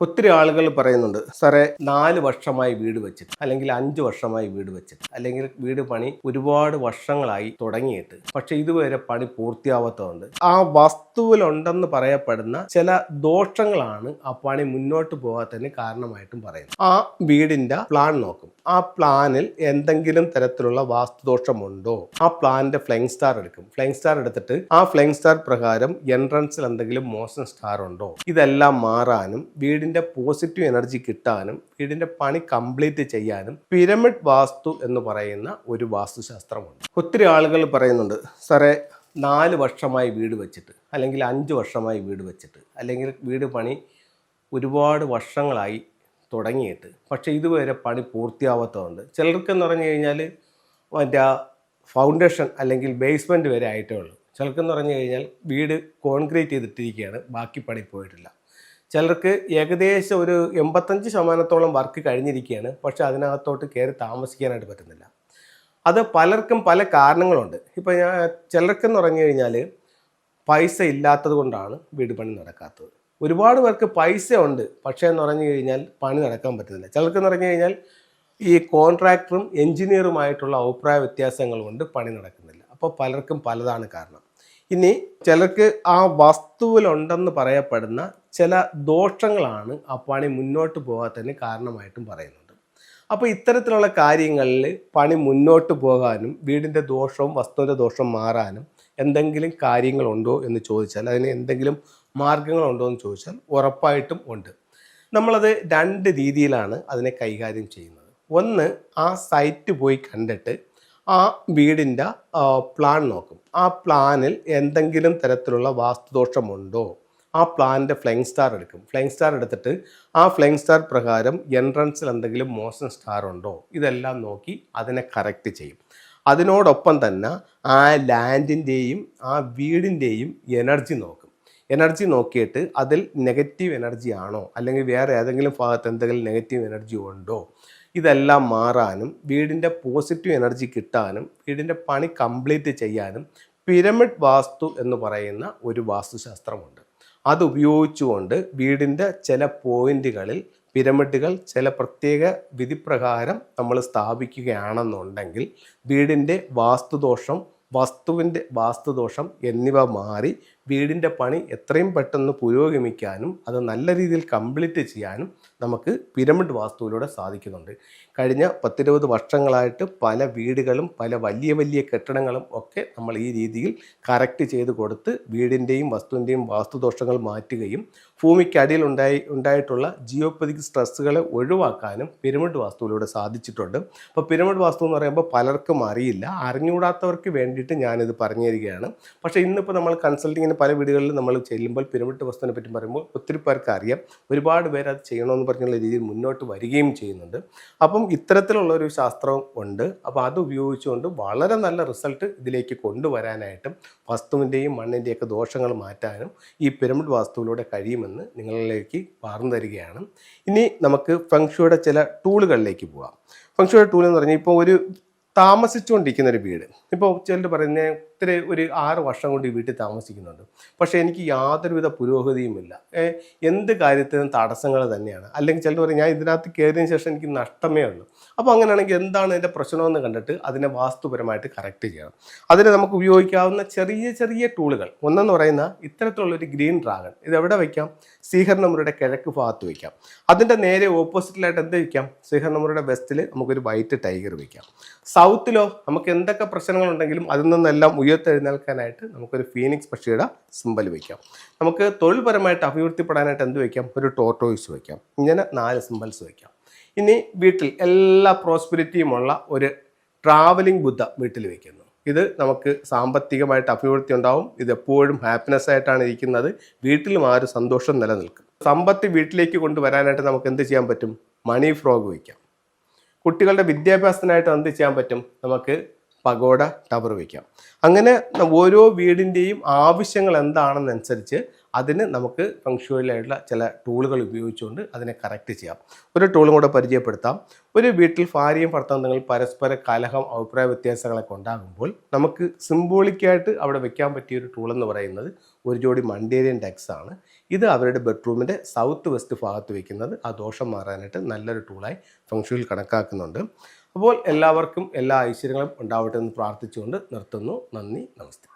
ഒത്തിരി ആളുകൾ പറയുന്നുണ്ട് സാറേ നാല് വർഷമായി വീട് വെച്ചിട്ട് അല്ലെങ്കിൽ അഞ്ച് വർഷമായി വീട് വെച്ചിട്ട് അല്ലെങ്കിൽ വീട് പണി ഒരുപാട് വർഷങ്ങളായി തുടങ്ങിയിട്ട് പക്ഷെ ഇതുവരെ പണി പൂർത്തിയാവാത്തതുകൊണ്ട് ആ വസ്തുവിലുണ്ടെന്ന് പറയപ്പെടുന്ന ചില ദോഷങ്ങളാണ് ആ പണി മുന്നോട്ട് പോകാത്തതിന് കാരണമായിട്ടും പറയുന്നത്. ആ വീടിന്റെ പ്ലാൻ നോക്കും. ആ പ്ലാനിൽ എന്തെങ്കിലും തരത്തിലുള്ള വാസ്തുദോഷമുണ്ടോ? ആ പ്ലാനിന്റെ ഫ്ലൈങ് സ്റ്റാർ എടുക്കും. ഫ്ലൈങ് സ്റ്റാർ എടുത്തിട്ട് ആ ഫ്ലൈങ് സ്റ്റാർ പ്രകാരം എൻട്രൻസിൽ എന്തെങ്കിലും മോശം സ്റ്റാർ ഉണ്ടോ ഇതെല്ലാം മാറാനും വീടിന്റെ പോസിറ്റീവ് എനർജി കിട്ടാനും വീടിന്റെ പണി കംപ്ലീറ്റ് ചെയ്യാനും പിരമിഡ് വാസ്തു എന്ന് പറയുന്ന ഒരു വാസ്തുശാസ്ത്രമുണ്ട്. ഒത്തിരി ആളുകൾ പറയുന്നുണ്ട് സാറേ നാല് വർഷമായി വീട് വെച്ചിട്ട് അല്ലെങ്കിൽ അഞ്ച് വർഷമായി വീട് വെച്ചിട്ട് അല്ലെങ്കിൽ വീട് പണി ഒരുപാട് വർഷങ്ങളായി തുടങ്ങിയിട്ട് പക്ഷേ ഇതുവരെ പണി പൂർത്തിയാവാത്തതുകൊണ്ട്. ചിലർക്കെന്ന് പറഞ്ഞു കഴിഞ്ഞാൽ മറ്റേ ഫൗണ്ടേഷൻ അല്ലെങ്കിൽ ബേസ്മെന്റ് വരെ ആയിട്ടേ ഉള്ളൂ. ചിലർക്കെന്ന് പറഞ്ഞു കഴിഞ്ഞാൽ വീട് കോൺക്രീറ്റ് ചെയ്തിട്ടിരിക്കുകയാണ് ബാക്കി പണി പോയിട്ടില്ല. ചിലർക്ക് ഏകദേശം ഒരു എൺപത്തഞ്ച് ശതമാനത്തോളം വർക്ക് കഴിഞ്ഞിരിക്കുകയാണ്. പക്ഷേ അതിനകത്തോട്ട് കയറി താമസിക്കാനായിട്ട് പറ്റുന്നില്ല. അത് പലർക്കും പല കാരണങ്ങളുണ്ട്. ഇപ്പോൾ ഞാൻ ചിലർക്കെന്ന് പറഞ്ഞു കഴിഞ്ഞാൽ പൈസ ഇല്ലാത്തത് കൊണ്ടാണ് വീട് പണി നടക്കാത്തത്. ഒരുപാട് പേർക്ക് പൈസ ഉണ്ട്. പക്ഷേ എന്ന് പറഞ്ഞു കഴിഞ്ഞാൽ പണി നടക്കാൻ പറ്റുന്നില്ല. ചിലർക്കെന്ന് പറഞ്ഞു കഴിഞ്ഞാൽ ഈ കോൺട്രാക്ടറും എഞ്ചിനീയറുമായിട്ടുള്ള അഭിപ്രായ വ്യത്യാസങ്ങൾ കൊണ്ട് പണി നടക്കുന്നില്ല. അപ്പോൾ പലർക്കും പലതാണ് കാരണം. ഇനി ചിലർക്ക് ആ വസ്തുവിലുണ്ടെന്ന് പറയപ്പെടുന്ന ചില ദോഷങ്ങളാണ് പണി മുന്നോട്ട് പോകാത്തതിന് കാരണമായിട്ടും പറയുന്നുണ്ട് അപ്പോൾ ഇത്തരത്തിലുള്ള കാര്യങ്ങളിൽ പണി മുന്നോട്ട് പോകാനും വീടിന്റെ ദോഷവും വസ്തുവിന്റെ ദോഷവും മാറാനും എന്തെങ്കിലും കാര്യങ്ങളുണ്ടോ എന്ന് ചോദിച്ചാൽ അതിന് എന്തെങ്കിലും മാർഗങ്ങളുണ്ടോ എന്ന് ചോദിച്ചാൽ ഉറപ്പായിട്ടും ഉണ്ട്. നമ്മളത് രണ്ട് രീതിയിലാണ് അതിനെ കൈകാര്യം ചെയ്യുന്നത്. ഒന്ന് ആ സൈറ്റ് പോയി കണ്ടിട്ട് ആ വീടിന്റെ പ്ലാൻ നോക്കും. ആ പ്ലാനിൽ എന്തെങ്കിലും തരത്തിലുള്ള വാസ്തുദോഷമുണ്ടോ? ആ പ്ലാനിന്റെ ഫ്ലൈങ് സ്റ്റാർ എടുക്കും. ഫ്ലൈങ് സ്റ്റാർ എടുത്തിട്ട് ആ ഫ്ലൈങ് സ്റ്റാർ പ്രകാരം എൻട്രൻസിൽ എന്തെങ്കിലും മോശം സ്റ്റാർ ഉണ്ടോ? ഇതെല്ലാം നോക്കി അതിനെ കറക്റ്റ് ചെയ്യും. അതിനോടൊപ്പം തന്നെ ആ ലാൻഡിന്റെയും ആ വീടിന്റെയും എനർജി നോക്കും. എനർജി നോക്കിയിട്ട് അതിൽ നെഗറ്റീവ് എനർജി ആണോ? അല്ലെങ്കിൽ വേറെ ഏതെങ്കിലും ഭാഗത്ത് എന്തെങ്കിലും നെഗറ്റീവ് എനർജി ഉണ്ടോ? ഇതെല്ലാം മാറാനും വീടിന്റെ പോസിറ്റീവ് എനർജി കിട്ടാനും വീടിന്റെ പണി കംപ്ലീറ്റ് ചെയ്യാനും പിരമിഡ് വാസ്തു എന്ന് പറയുന്ന ഒരു വാസ്തുശാസ്ത്രമുണ്ട്. അത് ഉപയോഗിച്ചുകൊണ്ട് വീടിന്റെ ചില പോയിന്റുകളിൽ പിരമിഡുകൾ ചില പ്രത്യേക വിധിപ്രകാരം നമ്മൾ സ്ഥാപിക്കുകയാണെന്നുണ്ടെങ്കിൽ വീടിന്റെ വാസ്തുദോഷം വസ്തുവിന്റെ വാസ്തുദോഷം എന്നിവ മാറി വീടിന്റെ പണി എത്രയും പെട്ടെന്ന് പുരോഗമിക്കാനും അത് നല്ല രീതിയിൽ കംപ്ലീറ്റ് ചെയ്യാനും നമുക്ക് പിരമിഡ് വാസ്തുവിലൂടെ സാധിക്കുന്നുണ്ട്. കഴിഞ്ഞ പത്തിരുപത് വർഷങ്ങളായിട്ട് പല വീടുകളും പല വലിയ വലിയ കെട്ടിടങ്ങളും ഒക്കെ നമ്മൾ ഈ രീതിയിൽ കറക്റ്റ് ചെയ്ത് കൊടുത്ത് വീടിന്റെയും വസ്തുവിന്റെയും വാസ്തുദോഷങ്ങൾ മാറ്റുകയും ഭൂമിക്കടിയിൽ ഉണ്ടായി ഉണ്ടായിട്ടുള്ള ജിയോപ്പതിക് സ്ട്രെസ്സുകളെ ഒഴിവാക്കാനും പിരമിഡ് വാസ്തുവിലൂടെ സാധിച്ചിട്ടുണ്ട്. അപ്പോൾ പിരമിഡ് വാസ്തു എന്ന് പറയുമ്പോൾ പലർക്കും അറിയില്ല. അറിഞ്ഞുകൂടാത്തവർക്ക് വേണ്ടിയിട്ട് ഞാനിത് പറഞ്ഞു തരികയാണ് പക്ഷേ ഇന്നിപ്പോൾ നമ്മൾ കൺസൾട്ടിങ്ങിന് പല വീടുകളിലും നമ്മൾ ചെല്ലുമ്പോൾ പിരമിഡ് വസ്തുവിനെ പറ്റി പറയുമ്പോൾ ഒത്തിരി പേർക്ക് അറിയാം. ഒരുപാട് പേര് അത് ചെയ്യണമെന്ന് പറഞ്ഞുള്ള രീതിയിൽ മുന്നോട്ട് വരികയും ചെയ്യുന്നുണ്ട്. അപ്പം ഇത്തരത്തിലുള്ള ഒരു ശാസ്ത്രവും ഉണ്ട്. അപ്പോൾ അത് ഉപയോഗിച്ചുകൊണ്ട് വളരെ നല്ല റിസൾട്ട് ഇതിലേക്ക് കൊണ്ടുവരാനായിട്ടും വസ്തുവിന്റെയും മണ്ണിന്റെയൊക്കെ ദോഷങ്ങൾ മാറ്റാനും ഈ പിരമിഡ് വാസ്തുവിലൂടെ കഴിയുമെന്ന് നിങ്ങളിലേക്ക് പറഞ്ഞു തരികയാണ്. ഇനി നമുക്ക് ഫംഗ്ഷയുടെ ചില ടൂളുകളിലേക്ക് പോകാം ഫംഗ്ഷയുടെ ടൂൾ എന്ന് പറഞ്ഞാൽ ഇപ്പോൾ ഒരു താമസിച്ചുകൊണ്ടിരിക്കുന്ന ഒരു വീട്. ഇപ്പോൾ ചിലർ പറയുന്നത് ഇത്തിരി ഒരു ആറ് വർഷം കൊണ്ട് ഈ വീട്ടിൽ താമസിക്കുന്നുണ്ട്. പക്ഷേ എനിക്ക് യാതൊരുവിധ പുരോഗതിയുമില്ല. എന്ത് കാര്യത്തിനും തടസ്സങ്ങൾ തന്നെയാണ്. അല്ലെങ്കിൽ ചിലർ പറയും ഞാൻ ഇതിനകത്ത് കയറിയതിന് ശേഷം എനിക്ക് നഷ്ടമേ ഉള്ളൂ. അപ്പോൾ അങ്ങനെയാണെങ്കിൽ എന്താണ് എന്റെ പ്രശ്നമെന്ന് കണ്ടിട്ട് അതിനെ വാസ്തുപരമായിട്ട് കറക്റ്റ് ചെയ്യണം. അതിന് നമുക്ക് ഉപയോഗിക്കാവുന്ന ചെറിയ ചെറിയ ടൂളുകൾ ഒന്നെന്ന് പറയുന്ന ഇത്തരത്തിലുള്ള ഒരു ഗ്രീൻ ഡ്രാഗൺ. ഇത് എവിടെ വയ്ക്കാം? ശ്രീഹർണമുറിയുടെ കിഴക്ക് ഭാഗത്ത് വയ്ക്കാം. അതിന്റെ നേരെ ഓപ്പോസിറ്റിലായിട്ട് എന്ത് വയ്ക്കാം? ശ്രീഹർണമുറിയുടെ വെസ്റ്റിൽ നമുക്കൊരു വൈറ്റ് ടൈഗർ വയ്ക്കാം. സൗത്തിലോ നമുക്ക് എന്തൊക്കെ പ്രശ്നങ്ങളുണ്ടെങ്കിലും അതിൽ നിന്നെല്ലാം ഉയർത്തെഴുന്നേൽക്കാനായിട്ട് നമുക്കൊരു ഫീനിക്സ് പക്ഷിയുടെ സിമ്പൽ വയ്ക്കാം നമുക്ക് തൊഴിൽപരമായിട്ട് അഭിവൃദ്ധിപ്പെടാനായിട്ട് എന്ത് വയ്ക്കാം ഒരു ടോട്ടോയിസ് വയ്ക്കാം ഇങ്ങനെ നാല് സിമ്പൽസ് വയ്ക്കാം ഇനി വീട്ടിൽ എല്ലാ പ്രോസ്പിരിറ്റിയുമുള്ള ഒരു ട്രാവലിംഗ് ബുദ്ധ വീട്ടിൽ വയ്ക്കുന്നു ഇത് നമുക്ക് സാമ്പത്തികമായിട്ട് അഭിവൃദ്ധി ഉണ്ടാവും. ഇത് എപ്പോഴും ഹാപ്പിനെസ് ആയിട്ടാണ് ഇരിക്കുന്നത്. വീട്ടിലും ആ ഒരു സന്തോഷം നിലനിൽക്കും. സമ്പത്ത് വീട്ടിലേക്ക് കൊണ്ടുവരാനായിട്ട് നമുക്ക് എന്ത് ചെയ്യാൻ പറ്റും? മണി ഫ്രോഗ് വയ്ക്കാം കുട്ടികളുടെ വിദ്യാഭ്യാസത്തിനായിട്ട് എന്ത് ചെയ്യാൻ പറ്റും? നമുക്ക് പഗോഡ ടവർ വയ്ക്കാം. അങ്ങനെ ഓരോ വീടിന്റെയും ആവശ്യങ്ങൾ എന്താണെന്നനുസരിച്ച് അതിന് നമുക്ക് ഫങ്ഷുവലായിട്ടുള്ള ചില ടൂളുകൾ ഉപയോഗിച്ചുകൊണ്ട് അതിനെ കറക്റ്റ് ചെയ്യാം. ഒരു ടൂളും കൂടെ പരിചയപ്പെടുത്താം. ഒരു വീട്ടിൽ ഭാര്യയും ഭർത്താവും തമ്മിൽ പരസ്പര കലഹം അഭിപ്രായ വ്യത്യാസങ്ങളൊക്കെ ഉണ്ടാകുമ്പോൾ നമുക്ക് സിംബോളിക്കായിട്ട് അവിടെ വെക്കാൻ പറ്റിയ ഒരു ടൂൾ എന്ന് പറയുന്നത് ഒരു ജോഡി മണ്ടേരിയൻ ഡെക്സ് ആണ്. ഇത് അവരുടെ ബെഡ്റൂമിന്റെ സൗത്ത് വെസ്റ്റ് ഭാഗത്ത് വയ്ക്കുന്നത് ആ ദോഷം മാറാനായിട്ട് നല്ലൊരു ടൂളായി ഫംഗ്ഷനിൽ കണക്കാക്കുന്നുണ്ട്. അപ്പോൾ എല്ലാവർക്കും എല്ലാ ഐശ്വര്യങ്ങളും ഉണ്ടാവട്ടെ എന്ന് പ്രാർത്ഥിച്ചുകൊണ്ട് നിർത്തുന്നു. നന്ദി നമസ്തേ.